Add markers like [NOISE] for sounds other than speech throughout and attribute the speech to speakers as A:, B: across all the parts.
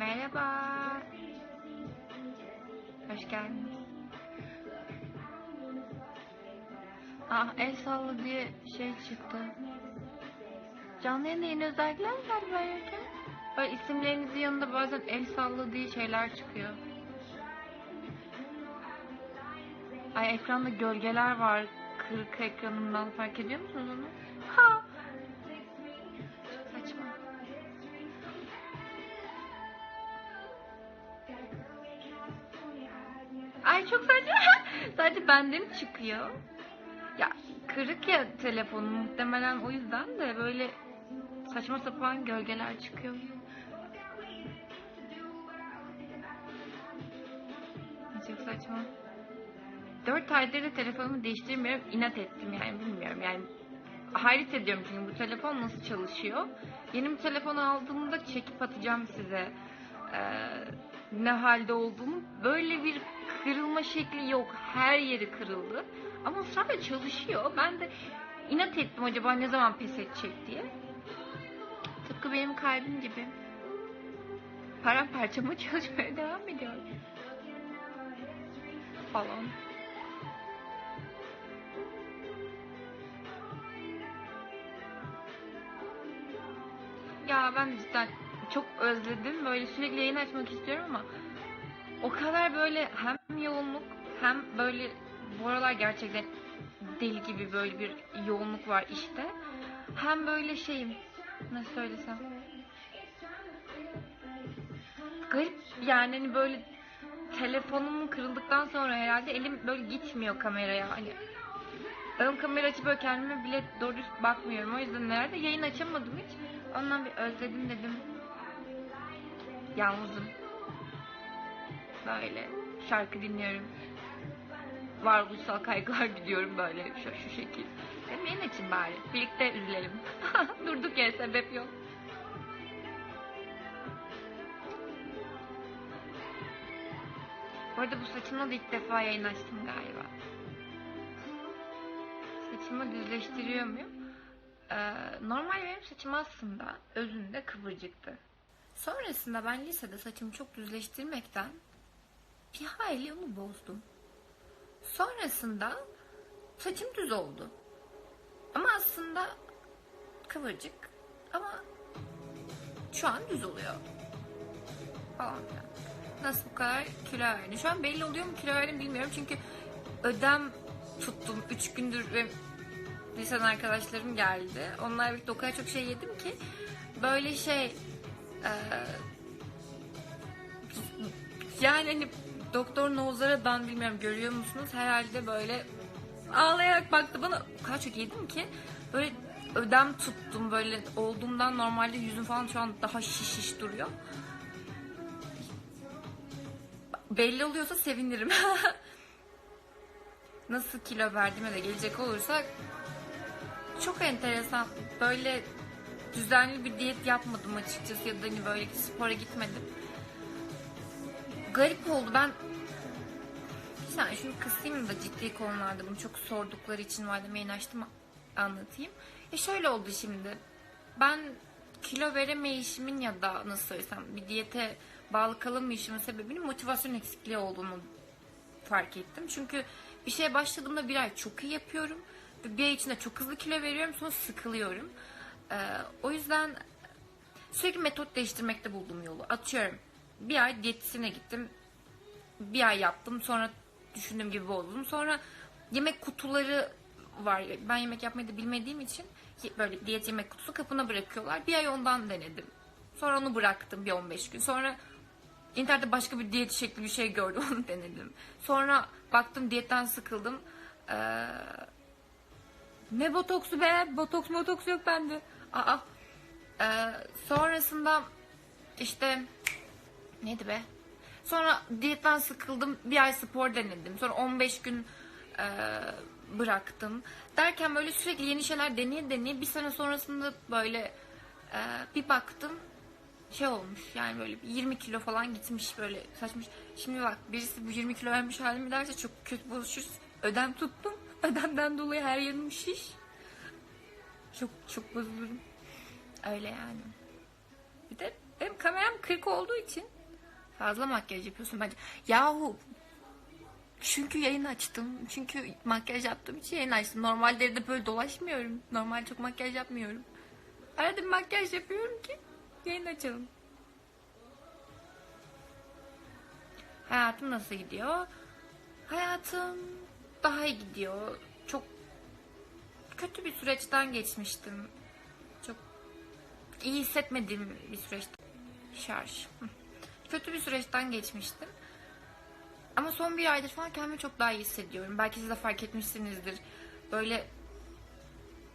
A: Merhaba. Hoş geldiniz. Ah el salla diye şey çıktı. Canlı yayında yeni özellikler var böyle? Böyle isimlerinizin yanında bazen el salla diye şeyler çıkıyor. Ay ekranda gölgeler var. Kırık ekranımdan fark ediyor musunuz onu? Ha! Bende mi çıkıyor? Ya kırık ya telefonum muhtemelen o yüzden de böyle saçma sapan gölgeler çıkıyor. Çok saçma. Dört aydır da telefonumu değiştirmiyorum. inat ettim yani bilmiyorum yani. Hayret ediyorum çünkü bu telefon nasıl çalışıyor. Yeni bir telefon aldığımda çekip atacağım size. Ee, ne halde olduğunu. Böyle bir kırılma şekli yok. Her yeri kırıldı. Ama ısrarla çalışıyor. Ben de inat ettim acaba ne zaman pes edecek diye. Tıpkı benim kalbim gibi. Paramparça mı [LAUGHS] çalışmaya devam ediyor. Falan. Ya ben cidden çok özledim. Böyle sürekli yayın açmak istiyorum ama o kadar böyle hem yoğunluk hem böyle bu aralar gerçekten deli gibi böyle bir yoğunluk var işte. Hem böyle şeyim nasıl söylesem? Garip yani hani böyle telefonum kırıldıktan sonra herhalde elim böyle gitmiyor kameraya. Hani ön kamera açıp böyle kendime bile doğru düz bakmıyorum. O yüzden herhalde yayın açamadım hiç. Ondan bir özledim dedim. Yalnızım böyle şarkı dinliyorum varoluşsal kaygılar [LAUGHS] gidiyorum böyle şu, şu şekil yayın açın bari birlikte üzülelim [LAUGHS] durduk yere sebep yok Bu arada bu saçımla da ilk defa yayın açtım galiba. Saçımı düzleştiriyor muyum? Ee, normal benim saçım aslında özünde kıvırcıktı. Sonrasında ben lisede saçımı çok düzleştirmekten bir hayli onu bozdum. Sonrasında saçım düz oldu. Ama aslında kıvırcık ama şu an düz oluyor. Falan filan. Nasıl bu kadar kilo verdim? Şu an belli oluyor mu kilo verdim bilmiyorum çünkü ödem tuttum. Üç gündür ve liseden arkadaşlarım geldi. Onlar birlikte o kadar çok şey yedim ki böyle şey e, yani hani Doktor Nozara'dan bilmiyorum görüyor musunuz? Herhalde böyle ağlayarak baktı bana. Kadar çok yedim ki böyle ödem tuttum böyle olduğumdan normalde yüzüm falan şu an daha şiş şiş duruyor. Belli oluyorsa sevinirim. [LAUGHS] Nasıl kilo verdiğime de gelecek olursak çok enteresan. Böyle düzenli bir diyet yapmadım açıkçası ya da hani böyle spora gitmedim. Garip oldu. Ben bir saniye şunu kısayım da ciddi konularda bunu çok sordukları için madem yayın açtım anlatayım. E şöyle oldu şimdi. Ben kilo veremeyişimin ya da nasıl söylesem bir diyete bağlı kalamayışımın sebebinin motivasyon eksikliği olduğunu fark ettim. Çünkü bir şeye başladığımda bir ay çok iyi yapıyorum. Bir ay içinde çok hızlı kilo veriyorum sonra sıkılıyorum. Ee, o yüzden sürekli metot değiştirmekte buldum yolu. Atıyorum bir ay diyetisyene gittim. Bir ay yaptım sonra düşündüğüm gibi bozdum. Sonra yemek kutuları var. Ben yemek yapmayı da bilmediğim için böyle diyet yemek kutusu kapına bırakıyorlar. Bir ay ondan denedim. Sonra onu bıraktım bir 15 gün. Sonra internette başka bir diyet şekli bir şey gördüm [LAUGHS] onu denedim. Sonra baktım diyetten sıkıldım. Ee, ne botoksu be? Botoks botoks yok bende. Aa. Ee, sonrasında işte neydi be? Sonra diyetten sıkıldım. Bir ay spor denedim. Sonra 15 gün e, bıraktım. Derken böyle sürekli yeni şeyler deneye deneye bir sene sonrasında böyle e, bir baktım şey olmuş yani böyle 20 kilo falan gitmiş böyle saçmış. Şimdi bak birisi bu 20 kilo vermiş halimi derse çok kötü buluşuruz. Ödem tuttum. [LAUGHS] Ödemden dolayı her yerim şiş. Çok çok bozulurum. Öyle yani. Bir de Benim kameram 40 olduğu için fazla makyaj yapıyorsun bence. Yahu çünkü yayın açtım. Çünkü makyaj yaptığım için yayın açtım. Normalde de böyle dolaşmıyorum. Normal çok makyaj yapmıyorum. Arada bir makyaj yapıyorum ki yayın açalım. Hayatım nasıl gidiyor? Hayatım daha iyi gidiyor. Çok kötü bir süreçten geçmiştim. Çok iyi hissetmediğim bir süreçti. Şarj. Kötü bir süreçten geçmiştim. Ama son bir aydır falan kendimi çok daha iyi hissediyorum. Belki siz de fark etmişsinizdir. Böyle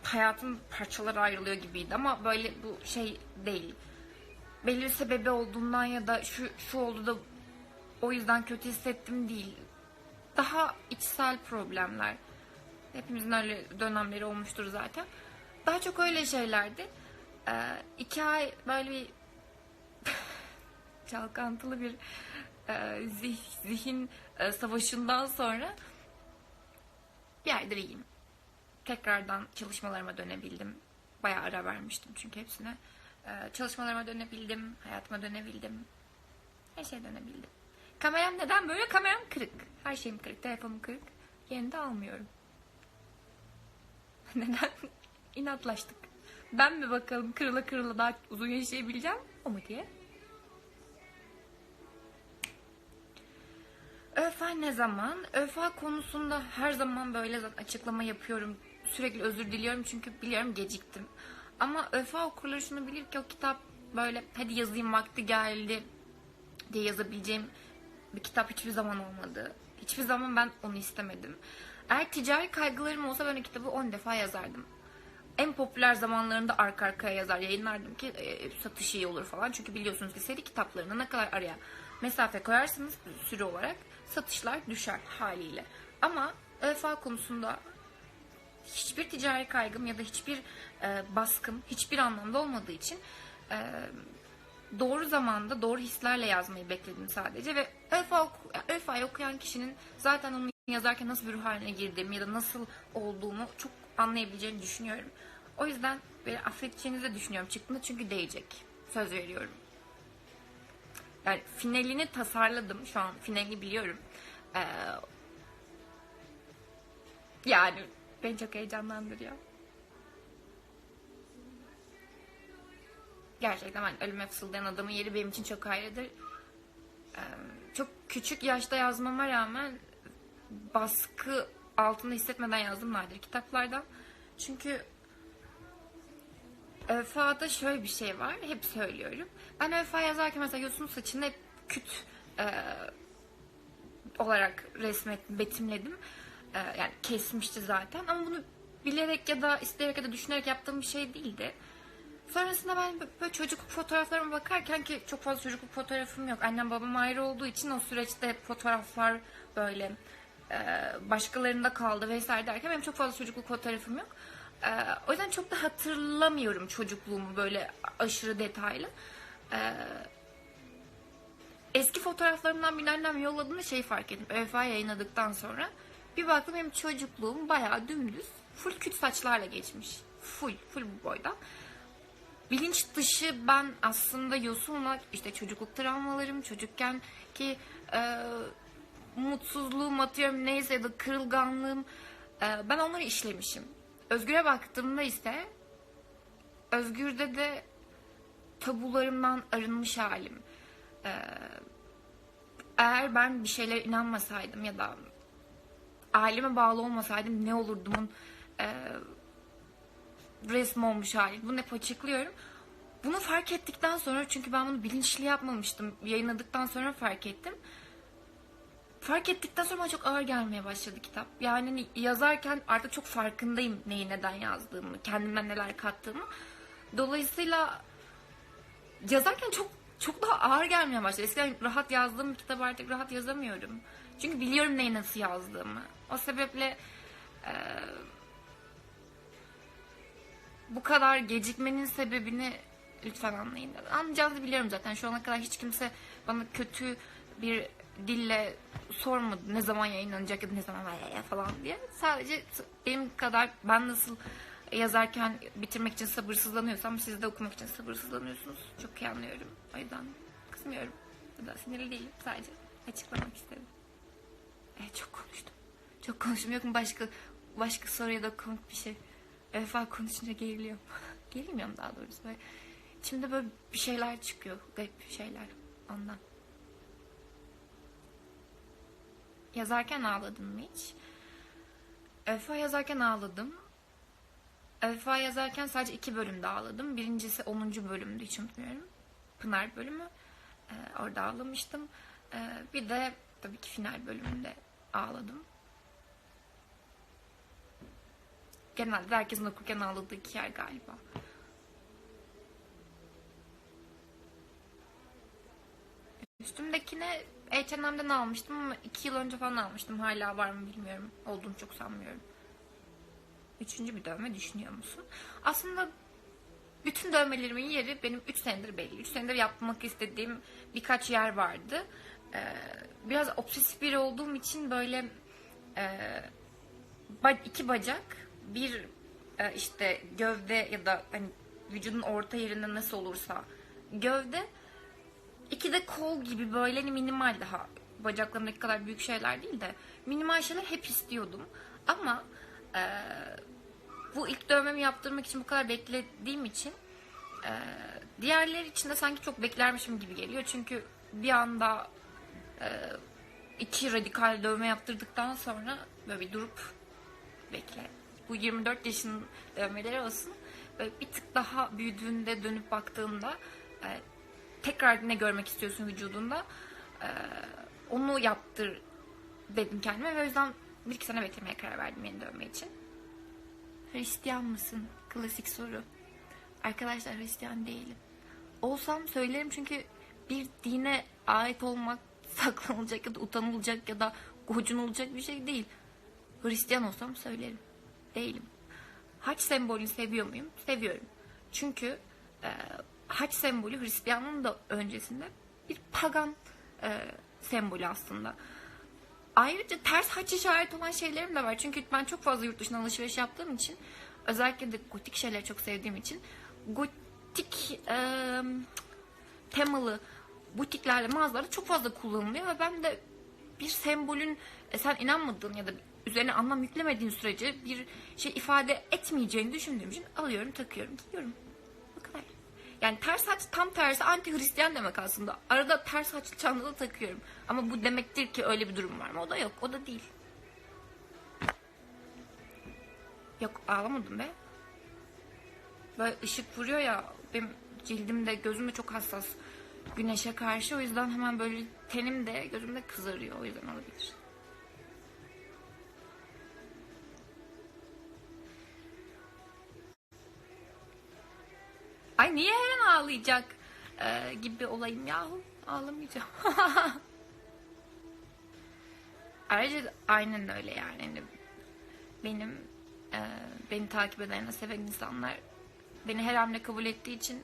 A: hayatım parçalara ayrılıyor gibiydi ama böyle bu şey değil. Belli bir sebebi olduğundan ya da şu şu oldu da o yüzden kötü hissettim değil. Daha içsel problemler. Hepimizin öyle dönemleri olmuştur zaten. Daha çok öyle şeylerdi. Ee, iki ay böyle bir çalkantılı bir e, zih- zihin e, savaşından sonra bir aydır iyiyim. Tekrardan çalışmalarıma dönebildim. Bayağı ara vermiştim çünkü hepsine. Ee, çalışmalarıma dönebildim, hayatıma dönebildim. Her şeye dönebildim. Kameram neden böyle? Kameram kırık. Her şeyim kırık. Telefonum kırık. Yeni de almıyorum. [LAUGHS] neden? İnatlaştık. Ben mi bakalım kırıla kırıla daha uzun yaşayabileceğim? O mu diye? ÖFA ne zaman? ÖFA konusunda her zaman böyle açıklama yapıyorum. Sürekli özür diliyorum çünkü biliyorum geciktim. Ama ÖFA okurları şunu bilir ki o kitap böyle hadi yazayım vakti geldi diye yazabileceğim bir kitap hiçbir zaman olmadı. Hiçbir zaman ben onu istemedim. Eğer ticari kaygılarım olsa ben o kitabı 10 defa yazardım. En popüler zamanlarında arka arkaya yazar yayınlardım ki e, satış iyi olur falan. Çünkü biliyorsunuz ki seri kitaplarına ne kadar araya mesafe koyarsınız süre olarak satışlar düşer haliyle. Ama ÖFA konusunda hiçbir ticari kaygım ya da hiçbir e, baskım hiçbir anlamda olmadığı için e, doğru zamanda doğru hislerle yazmayı bekledim sadece ve ÖFA oku, ÖFA'yı okuyan kişinin zaten onu yazarken nasıl bir haline girdiğimi ya da nasıl olduğumu çok anlayabileceğini düşünüyorum. O yüzden böyle affedeceğinizi de düşünüyorum çıktığında çünkü değecek. Söz veriyorum. Yani finalini tasarladım. Şu an finalini biliyorum. Ee, yani beni çok heyecanlandırıyor. Gerçekten ben ölüme fısıldayan adamın yeri benim için çok ayrıdır. Ee, çok küçük yaşta yazmama rağmen baskı altında hissetmeden yazdım nadir kitaplardan. Çünkü ÖFA'da şöyle bir şey var. Hep söylüyorum. Ben ÖFA yazarken mesela Yosun saçını hep küt e, olarak resmettim, betimledim. E, yani kesmişti zaten. Ama bunu bilerek ya da isteyerek ya da düşünerek yaptığım bir şey değildi. Sonrasında ben böyle çocukluk fotoğraflarıma bakarken ki çok fazla çocukluk fotoğrafım yok. Annem babam ayrı olduğu için o süreçte fotoğraflar böyle e, başkalarında kaldı vesaire derken benim çok fazla çocukluk fotoğrafım yok. E, o yüzden çok da hatırlamıyorum çocukluğumu böyle aşırı detaylı. E, eski fotoğraflarımdan bir annem yolladığında şey fark ettim. ÖFA yayınladıktan sonra bir baktım benim çocukluğum bayağı dümdüz full küt saçlarla geçmiş. Full, full bu boyda. Bilinç dışı ben aslında yosunla işte çocukluk travmalarım, çocukken ki e, mutsuzluğum atıyorum neyse ya da kırılganlığım e, ben onları işlemişim. Özgür'e baktığımda ise Özgür'de de tabularımdan arınmış halim. E, eğer ben bir şeylere inanmasaydım ya da aileme bağlı olmasaydım ne olurdumun e, resmi olmuş hali. Bunu hep açıklıyorum. Bunu fark ettikten sonra çünkü ben bunu bilinçli yapmamıştım. Yayınladıktan sonra fark ettim. Fark ettikten sonra bana çok ağır gelmeye başladı kitap. Yani hani yazarken artık çok farkındayım neyi neden yazdığımı, kendimden neler kattığımı. Dolayısıyla yazarken çok çok daha ağır gelmeye başladı. Eskiden rahat yazdığım bir kitap artık rahat yazamıyorum. Çünkü biliyorum neyi nasıl yazdığımı. O sebeple bu kadar gecikmenin sebebini lütfen anlayın. Anlayacağınızı biliyorum zaten. Şu ana kadar hiç kimse bana kötü bir dille sormadı ne zaman yayınlanacak ya da ne zaman falan diye. Sadece benim kadar ben nasıl yazarken bitirmek için sabırsızlanıyorsam siz de okumak için sabırsızlanıyorsunuz. Çok iyi anlıyorum. O yüzden kızmıyorum. Ya da sinirli değilim. Sadece açıklamak istedim. Evet çok konuştum. Çok konuştum. Yok mu başka başka soru ya da komik bir şey? Vefa konuşunca geriliyorum. [LAUGHS] Gerilmiyorum daha doğrusu. Böyle, içimde böyle bir şeyler çıkıyor. Garip şeyler. Ondan. Yazarken ağladın mı hiç? Vefa yazarken ağladım. Vefa yazarken sadece iki bölümde ağladım. Birincisi 10. bölümdü hiç unutmuyorum. Pınar bölümü. Ee, orada ağlamıştım. Ee, bir de tabii ki final bölümünde ağladım. Genelde herkesin okurken ağladığı iki yer galiba. Üstümdekine H&M'den almıştım ama iki yıl önce falan almıştım. Hala var mı bilmiyorum. Olduğunu çok sanmıyorum. Üçüncü bir dövme düşünüyor musun? Aslında bütün dövmelerimin yeri benim 3 senedir belli. 3 senedir yapmak istediğim birkaç yer vardı. Ee, biraz obsesif biri olduğum için böyle e, iki bacak, bir e, işte gövde ya da hani vücudun orta yerinde nasıl olursa gövde, iki de kol gibi böyle hani minimal daha bacaklarımdaki kadar büyük şeyler değil de minimal şeyler hep istiyordum. Ama e, bu ilk dövmemi yaptırmak için bu kadar beklediğim için e, diğerleri için de sanki çok beklermişim gibi geliyor. Çünkü bir anda e, iki radikal dövme yaptırdıktan sonra böyle bir durup bekle. Bu 24 yaşın dövmeleri olsun. Böyle bir tık daha büyüdüğünde dönüp baktığımda e, tekrar ne görmek istiyorsun vücudunda e, onu yaptır dedim kendime ve o yüzden bir iki sene beklemeye karar verdim yeni dövme için. Hristiyan mısın? Klasik soru. Arkadaşlar Hristiyan değilim. Olsam söylerim çünkü bir dine ait olmak [LAUGHS] saklanılacak ya da utanılacak ya da gocunulacak bir şey değil. Hristiyan olsam söylerim. Değilim. Haç sembolünü seviyor muyum? Seviyorum. Çünkü e, haç sembolü Hristiyanlığın da öncesinde bir pagan e, sembolü aslında. Ayrıca ters haç işareti olan şeylerim de var. Çünkü ben çok fazla yurt dışından alışveriş yaptığım için özellikle de gotik şeyleri çok sevdiğim için gotik e, temalı butiklerle mağazalarda çok fazla kullanılıyor ve ben de bir sembolün e, sen inanmadığın ya da üzerine anlam yüklemediğin sürece bir şey ifade etmeyeceğini düşündüğüm için alıyorum, takıyorum, giyiyorum. Yani ters haç tam tersi anti Hristiyan demek aslında. Arada ters haçlı çantada takıyorum. Ama bu demektir ki öyle bir durum var mı? O da yok. O da değil. Yok ağlamadım be. Böyle ışık vuruyor ya benim cildimde gözüm de çok hassas güneşe karşı o yüzden hemen böyle tenim de gözümde kızarıyor o yüzden olabilir. Ay niye her an ağlayacak ee, gibi olayım yahu ağlamayacağım. [LAUGHS] Ayrıca aynen öyle yani. Hani benim e, beni takip eden, seven insanlar beni her hamle kabul ettiği için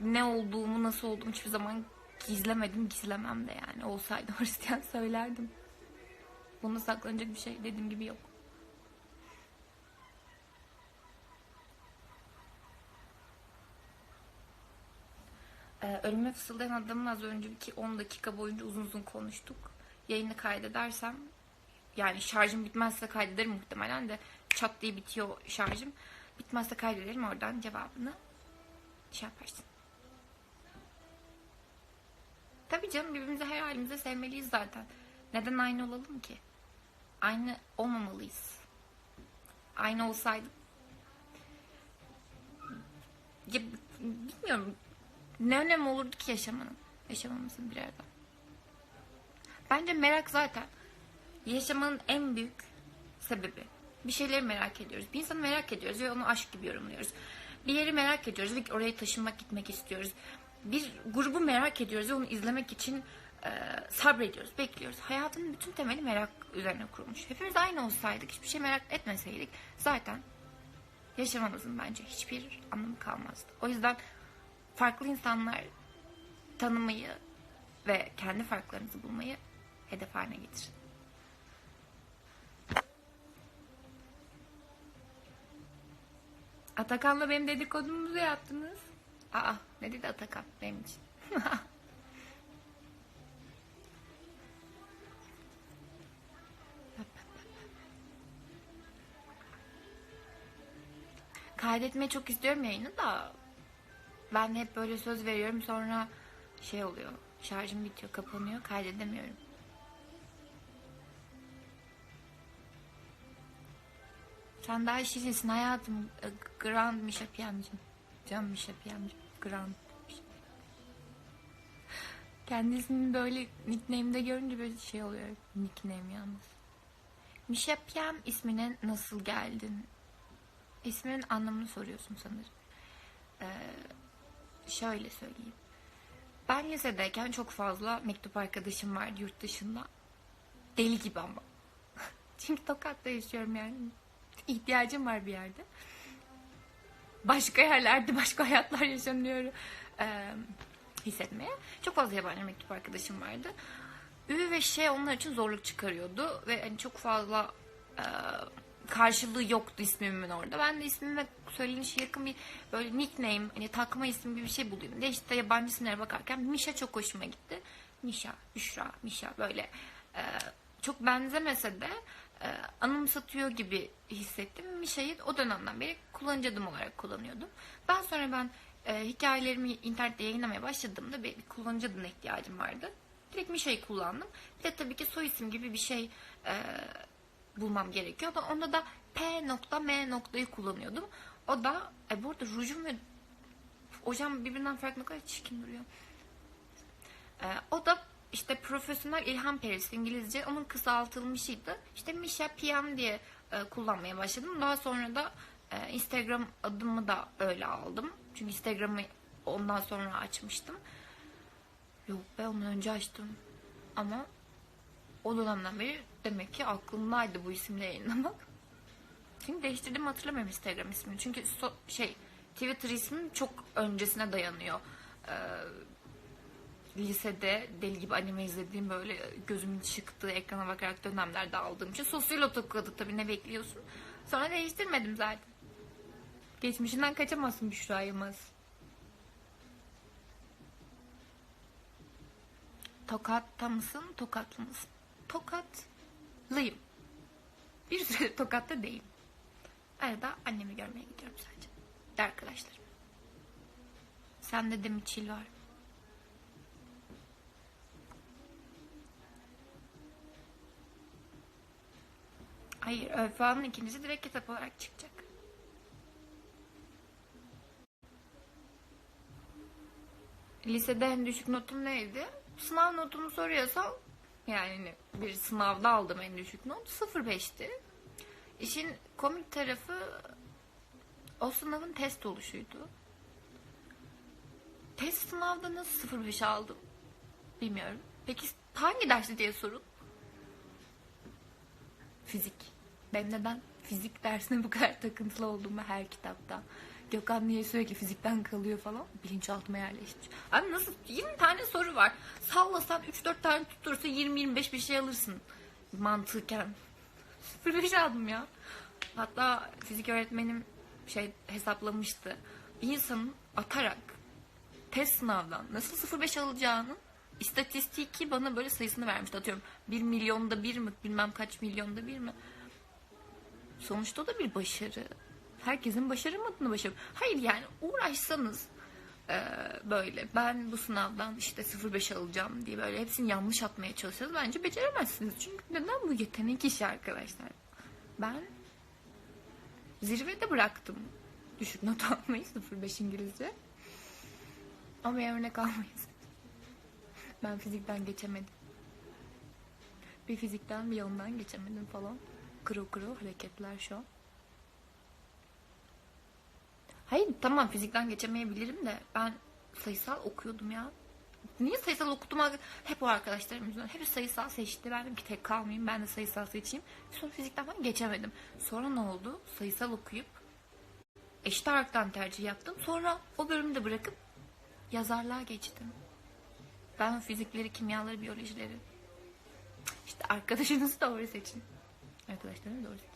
A: ne olduğumu, nasıl olduğumu hiçbir zaman gizlemedim, gizlemem de yani. Olsaydı [LAUGHS] Hristiyan söylerdim. Bunda saklanacak bir şey dediğim gibi yok. Ee, ölüme fısıldayan adamın az önceki 10 dakika boyunca uzun uzun konuştuk. Yayını kaydedersem yani şarjım bitmezse kaydederim muhtemelen de çat diye bitiyor şarjım. Bitmezse kaydederim oradan cevabını şey yaparsın. Tabii canım birbirimizi her halimizde sevmeliyiz zaten. Neden aynı olalım ki? Aynı olmamalıyız. Aynı olsaydık ya, bilmiyorum ne önemi olurdu ki yaşamanın yaşamamızın bir arada. Bence merak zaten yaşamanın en büyük sebebi. Bir şeyleri merak ediyoruz. Bir insanı merak ediyoruz ve onu aşk gibi yorumluyoruz. Bir yeri merak ediyoruz ve oraya taşınmak gitmek istiyoruz. Bir grubu merak ediyoruz ve onu izlemek için e, sabrediyoruz, bekliyoruz. Hayatın bütün temeli merak üzerine kurulmuş. Hepimiz aynı olsaydık, hiçbir şey merak etmeseydik zaten yaşamamızın bence hiçbir anlamı kalmazdı. O yüzden farklı insanlar tanımayı ve kendi farklarınızı bulmayı hedef haline getirin. Atakan'la benim dedikodumuzu yaptınız. Aa ne dedi Atakan benim için? [LAUGHS] Kaydetmeyi çok istiyorum yayını da ben hep böyle söz veriyorum sonra şey oluyor şarjım bitiyor kapanıyor kaydedemiyorum. Sen daha şirinsin hayatım. E, Grand Mişa Piyamcım. Can Mişa Piyamcım. Grand. Kendisini böyle nickname'de görünce böyle şey oluyor. Nickname yalnız. Mişa Piyam ismine nasıl geldin? İsminin anlamını soruyorsun sanırım. Ee, şöyle söyleyeyim. Ben lisedeyken çok fazla mektup arkadaşım vardı yurt dışında. Deli gibi ama. [LAUGHS] Çünkü Tokat'ta yaşıyorum yani. İhtiyacım var bir yerde. Başka yerlerde başka hayatlar yaşanıyor e, hissetmeye. Çok fazla yabancı mektup arkadaşım vardı. Ü ve şey onlar için zorluk çıkarıyordu. Ve hani çok fazla e, karşılığı yoktu ismimin orada. Ben de ismime söylenişe yakın bir böyle nickname, hani takma ismi gibi bir şey bulayım diye işte yabancı isimlere bakarken Mişa çok hoşuma gitti. Mişa, Büşra, Mişa böyle e, çok benzemese de e, anımsatıyor gibi hissettim. Mişa'yı o dönemden beri kullanıcı adım olarak kullanıyordum. Daha sonra ben e, hikayelerimi internette yayınlamaya başladığımda bir, kullanıcı adına ihtiyacım vardı. Direkt Mişa'yı kullandım. Bir de tabii ki soy isim gibi bir şey e, bulmam gerekiyor. Ben onda da P nokta M noktayı kullanıyordum. O da e, bu arada rujum ve hocam birbirinden farklı ne kadar çirkin duruyor. E, o da işte profesyonel ilham perisi İngilizce onun kısaltılmışıydı. İşte Misha PM diye e, kullanmaya başladım. Daha sonra da e, Instagram adımı da öyle aldım. Çünkü Instagram'ı ondan sonra açmıştım. Yok be ondan önce açtım. Ama o dönemden beri demek ki aklımdaydı bu isimle yayınlamak. Çünkü değiştirdim hatırlamıyorum Instagram ismini. Çünkü so- şey Twitter ismim çok öncesine dayanıyor. Ee, lisede deli gibi anime izlediğim böyle gözümün çıktığı ekrana bakarak dönemlerde aldığım için sosyal tokadı tabii ne bekliyorsun. Sonra değiştirmedim zaten. Geçmişinden kaçamazsın Büşra Yılmaz. Tokat'ta mısın, tokatlı mısın? Tokatlıyım. Bir süre [LAUGHS] tokatta değilim. Arada annemi görmeye gidiyorum sadece. De arkadaşlarım. Sende de mi çil var? Hayır, Öfa'nın ikincisi direkt kitap olarak çıkacak. Lisede en düşük notum neydi? Sınav notumu soruyorsam yani bir sınavda aldım en düşük not 0.5'ti. İşin komik tarafı o sınavın test oluşuydu. Test sınavda nasıl 0.5 aldım bilmiyorum. Peki hangi dersi diye sorun. Fizik. Ben neden fizik dersine bu kadar takıntılı olduğumu her kitapta. Gökhan niye sürekli fizikten kalıyor falan bilinçaltıma yerleşmiş. Abi nasıl 20 tane soru var. Sallasan 3-4 tane tutturursa 20-25 bir şey alırsın mantıken. 0-5 aldım ya. Hatta fizik öğretmenim şey hesaplamıştı. Bir insanın atarak test sınavdan nasıl 0-5 alacağını istatistiki bana böyle sayısını vermişti. Atıyorum 1 milyonda bir mi bilmem kaç milyonda bir mi. Sonuçta o da bir başarı. Herkesin başaramadığını başarı. Hayır yani uğraşsanız e, böyle ben bu sınavdan işte 0.5 alacağım diye böyle hepsini yanlış atmaya çalışsanız bence beceremezsiniz. Çünkü neden bu yetenek işi arkadaşlar? Ben zirvede bıraktım düşük not [LAUGHS] almayı 0.5 İngilizce. Ama örnek almayız. Ben fizikten geçemedim. Bir fizikten bir yanından geçemedim falan. Kuru kuru hareketler şu an. Hayır tamam fizikten geçemeyebilirim de ben sayısal okuyordum ya. Niye sayısal okudum? Hep o arkadaşlarım yüzünden. Hep sayısal seçti. Ben dedim ki tek kalmayayım. Ben de sayısal seçeyim. Sonra fizikten ben geçemedim. Sonra ne oldu? Sayısal okuyup eşit ağırlıktan tercih yaptım. Sonra o bölümü de bırakıp yazarlığa geçtim. Ben fizikleri, kimyaları, biyolojileri. İşte arkadaşınızı doğru seçin. Arkadaşlarınızı doğru seçin.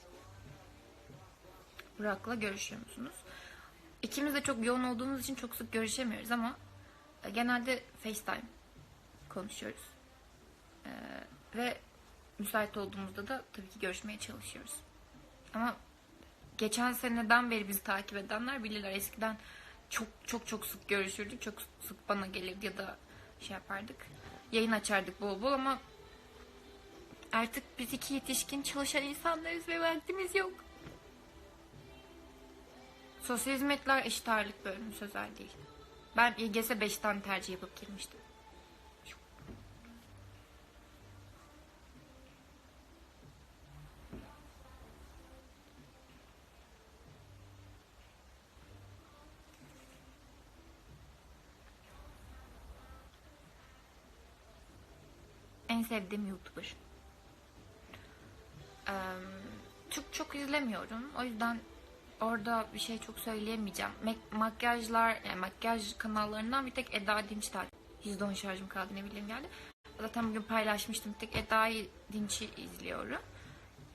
A: Burak'la görüşüyor musunuz? İkimiz de çok yoğun olduğumuz için çok sık görüşemiyoruz ama e, genelde FaceTime konuşuyoruz. Ee, ve müsait olduğumuzda da tabii ki görüşmeye çalışıyoruz. Ama geçen seneden beri bizi takip edenler bilirler. Eskiden çok çok çok sık görüşürdük. Çok sık bana gelirdi ya da şey yapardık. Yayın açardık bol bol ama artık biz iki yetişkin çalışan insanlarız ve vaktimiz yok. Sosyal hizmetler eşit ağırlık bölümü sözel değil. Ben İGS 5'ten tercih yapıp girmiştim. En sevdiğim YouTuber. Eee, çok çok izlemiyorum. O yüzden orada bir şey çok söyleyemeyeceğim. Mak- makyajlar, yani makyaj kanallarından bir tek Eda Dinç takip. %10 şarjım kaldı ne bileyim geldi. Zaten bugün paylaşmıştım. Bir tek Eda Dinç'i izliyorum.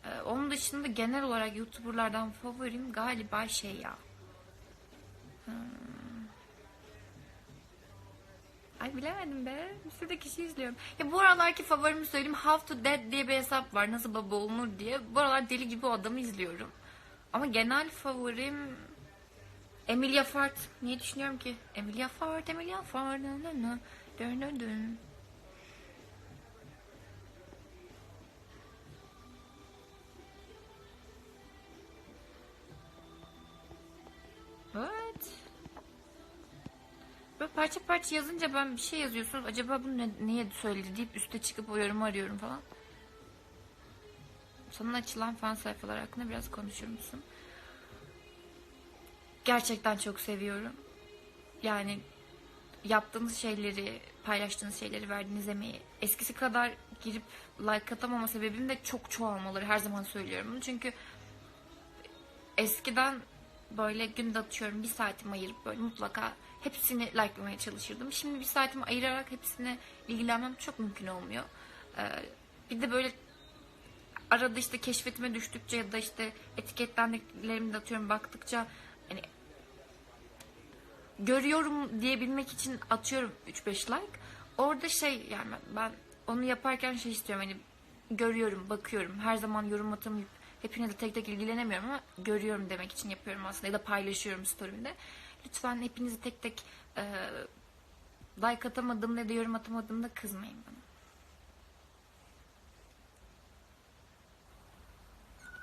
A: Ee, onun dışında genel olarak YouTuber'lardan favorim galiba şey ya. Hmm. Ay bilemedim be. Bir sürü de kişi izliyorum. Ya bu aralarki favorimi söyleyeyim. How to Dad diye bir hesap var. Nasıl baba olunur diye. Bu aralar deli gibi o adamı izliyorum. Ama genel favorim Emilia Fart. Niye düşünüyorum ki? Emilia Fart, Emilia Fart. Dön dön dön. What? Böyle parça parça yazınca ben bir şey yazıyorsunuz. Acaba bunu ne, niye söyledi deyip üste çıkıp o yorumu arıyorum falan. Sana açılan fan sayfalar hakkında biraz konuşur musun? Gerçekten çok seviyorum. Yani yaptığınız şeyleri, paylaştığınız şeyleri, verdiğiniz emeği eskisi kadar girip like atamama sebebim de çok çoğalmaları. Her zaman söylüyorum bunu. Çünkü eskiden böyle günde atıyorum bir saatimi ayırıp böyle mutlaka hepsini like'lamaya çalışırdım. Şimdi bir saatimi ayırarak hepsine ilgilenmem çok mümkün olmuyor. Ee, bir de böyle arada işte keşfetime düştükçe ya da işte etiketlendiklerimi de atıyorum baktıkça hani görüyorum diyebilmek için atıyorum 3-5 like. Orada şey yani ben onu yaparken şey istiyorum hani görüyorum, bakıyorum. Her zaman yorum atamayıp hepine de tek tek ilgilenemiyorum ama görüyorum demek için yapıyorum aslında ya da paylaşıyorum story'imde. Lütfen hepinizi tek tek e, like atamadığımda ya da yorum atamadığımda kızmayın bana.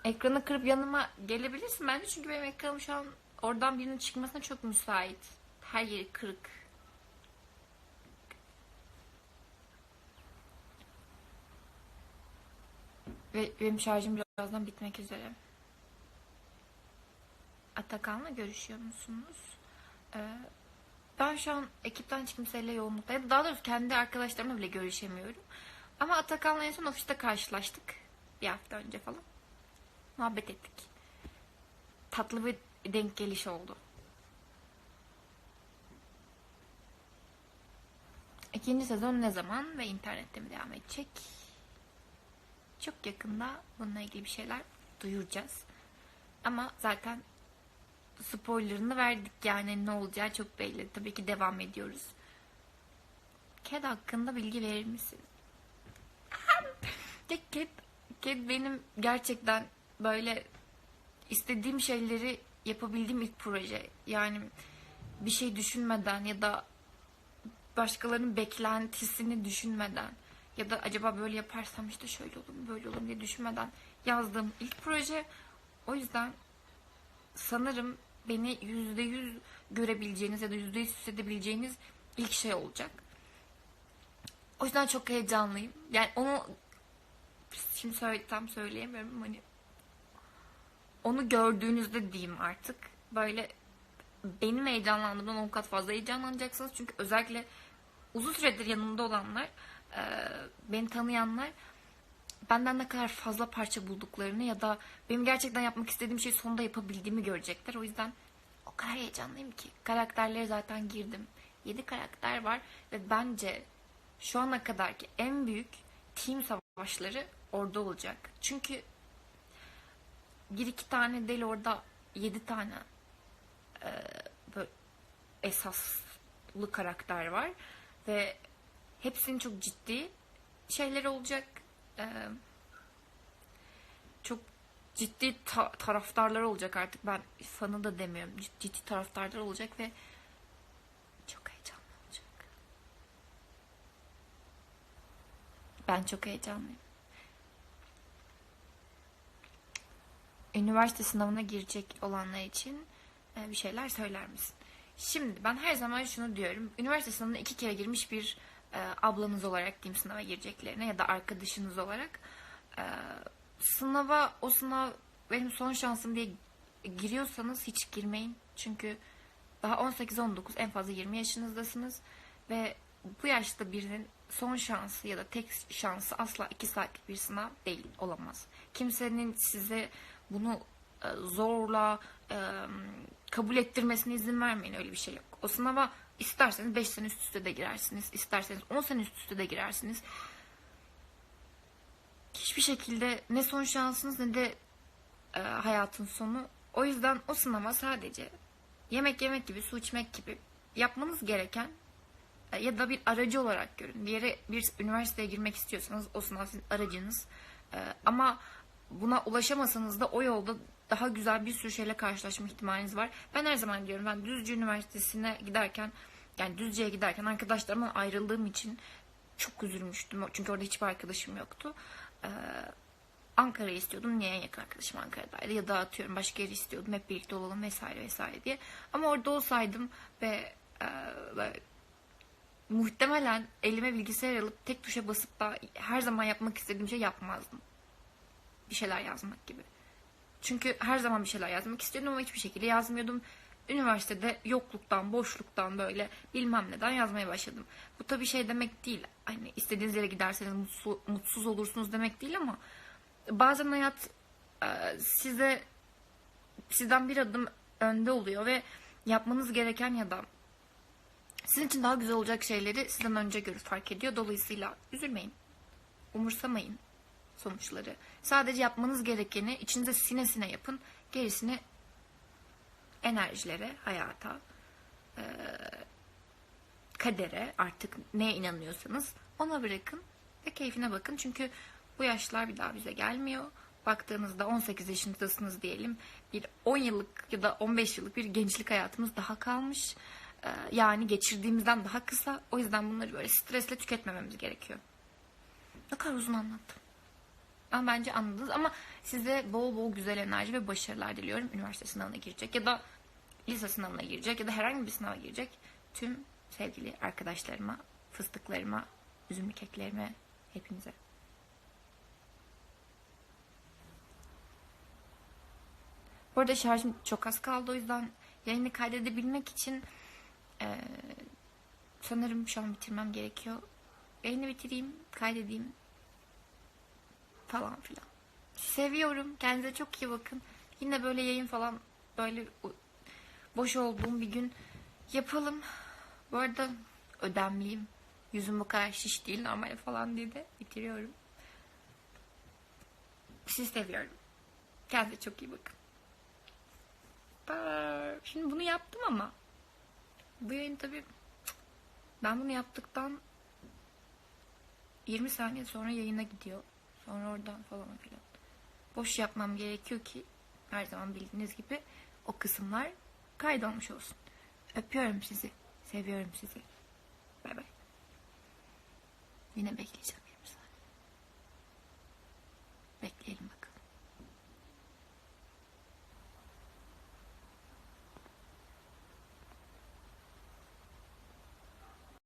A: Ekranı kırıp yanıma gelebilirsin bence çünkü benim ekranım şu an oradan birinin çıkmasına çok müsait. Her yeri kırık. Ve benim şarjım birazdan bitmek üzere. Atakan'la görüşüyor musunuz? Ee, ben şu an ekipten hiç kimseyle yoğunlukta ya da daha doğrusu kendi arkadaşlarımla bile görüşemiyorum. Ama Atakan'la en son ofiste karşılaştık. Bir hafta önce falan. Muhabbet ettik. Tatlı bir denk geliş oldu. İkinci sezon ne zaman ve internette mi devam edecek? Çok yakında bununla ilgili bir şeyler duyuracağız. Ama zaten spoilerını verdik yani ne olacağı çok belli. Tabii ki devam ediyoruz. Ked hakkında bilgi verir misin? Ked, Ked benim gerçekten böyle istediğim şeyleri yapabildiğim ilk proje. Yani bir şey düşünmeden ya da başkalarının beklentisini düşünmeden ya da acaba böyle yaparsam işte şöyle olur mu böyle olur mu diye düşünmeden yazdığım ilk proje. O yüzden sanırım beni yüzde yüz görebileceğiniz ya da yüzde yüz hissedebileceğiniz ilk şey olacak. O yüzden çok heyecanlıyım. Yani onu şimdi söyle, tam söyleyemiyorum hani onu gördüğünüzde diyeyim artık. Böyle benim heyecanlandığımdan 10 kat fazla heyecanlanacaksınız. Çünkü özellikle uzun süredir yanımda olanlar, e, beni tanıyanlar benden ne kadar fazla parça bulduklarını ya da benim gerçekten yapmak istediğim şeyi sonunda yapabildiğimi görecekler. O yüzden o kadar heyecanlıyım ki. Karakterlere zaten girdim. 7 karakter var ve bence şu ana kadarki en büyük team savaşları orada olacak. Çünkü bir iki tane değil orada yedi tane e, esaslı karakter var ve hepsinin çok ciddi şeyleri olacak. Ee, çok ciddi ta- taraftarlar olacak artık. Ben fanı da demiyorum. Cid- Ciddi taraftarlar olacak ve çok heyecanlı olacak. Ben çok heyecanlıyım. Üniversite sınavına girecek olanlar için e, bir şeyler söyler misin? Şimdi ben her zaman şunu diyorum. Üniversite sınavına iki kere girmiş bir e, ablanız olarak diyeyim sınava gireceklerine ya da arkadaşınız olarak e, sınava o sınav benim son şansım diye giriyorsanız hiç girmeyin. Çünkü daha 18-19 en fazla 20 yaşınızdasınız ve bu yaşta birinin son şansı ya da tek şansı asla 2 saatlik bir sınav değil olamaz. Kimsenin size bunu e, zorla e, kabul ettirmesine izin vermeyin öyle bir şey yok. O sınava isterseniz 5 sene üst üste de girersiniz, isterseniz 10 sene üst üste de girersiniz. Hiçbir şekilde ne son şansınız ne de e, hayatın sonu. O yüzden o sınava sadece yemek yemek gibi, su içmek gibi yapmanız gereken ya da bir aracı olarak görün. Bir yere bir üniversiteye girmek istiyorsanız o sınav sizin aracınız. Ama buna ulaşamasanız da o yolda daha güzel bir sürü şeyle karşılaşma ihtimaliniz var. Ben her zaman diyorum ben Düzce Üniversitesi'ne giderken yani Düzce'ye giderken arkadaşlarımdan ayrıldığım için çok üzülmüştüm. Çünkü orada hiçbir arkadaşım yoktu. Ee, Ankara'yı istiyordum. Niye en yakın arkadaşım Ankara'daydı? Ya da atıyorum başka yeri istiyordum. Hep birlikte olalım vesaire vesaire diye. Ama orada olsaydım ve e, böyle muhtemelen elime bilgisayar alıp tek tuşa basıp da her zaman yapmak istediğim şey yapmazdım. Bir şeyler yazmak gibi. Çünkü her zaman bir şeyler yazmak istiyordum ama hiçbir şekilde yazmıyordum. Üniversitede yokluktan, boşluktan böyle bilmem neden yazmaya başladım. Bu tabii şey demek değil. Hani istediğiniz yere giderseniz mutsuz, mutsuz olursunuz demek değil ama bazen hayat e, size sizden bir adım önde oluyor ve yapmanız gereken ya da sizin için daha güzel olacak şeyleri sizden önce görüp fark ediyor. Dolayısıyla üzülmeyin. Umursamayın sonuçları. Sadece yapmanız gerekeni içinize sine sine yapın. Gerisini enerjilere, hayata, e, kadere artık neye inanıyorsanız ona bırakın ve keyfine bakın. Çünkü bu yaşlar bir daha bize gelmiyor. Baktığınızda 18 yaşındasınız diyelim. Bir 10 yıllık ya da 15 yıllık bir gençlik hayatımız daha kalmış. E, yani geçirdiğimizden daha kısa. O yüzden bunları böyle stresle tüketmememiz gerekiyor. Ne kadar uzun anlattım. Ama bence anladınız. Ama size bol bol güzel enerji ve başarılar diliyorum. Üniversite sınavına girecek ya da lise sınavına girecek ya da herhangi bir sınava girecek tüm sevgili arkadaşlarıma, fıstıklarıma, üzümlü keklerime, hepinize. Bu arada şarjım çok az kaldı o yüzden yayını kaydedebilmek için eee, sanırım şu an bitirmem gerekiyor. Yayını bitireyim, kaydedeyim, falan filan. Seviyorum. Kendinize çok iyi bakın. Yine böyle yayın falan böyle boş olduğum bir gün yapalım. Bu arada ödemliyim. Yüzüm bu kadar şiş değil normal falan diye de bitiriyorum. Sizi seviyorum. Kendinize çok iyi bakın. Bye. Şimdi bunu yaptım ama bu yayın tabii ben bunu yaptıktan 20 saniye sonra yayına gidiyor. Sonra oradan falan filan. Boş yapmam gerekiyor ki her zaman bildiğiniz gibi o kısımlar kaydolmuş olsun. Öpüyorum sizi. Seviyorum sizi. Bay bay. Yine bekleyeceğim. Bekleyelim bakalım.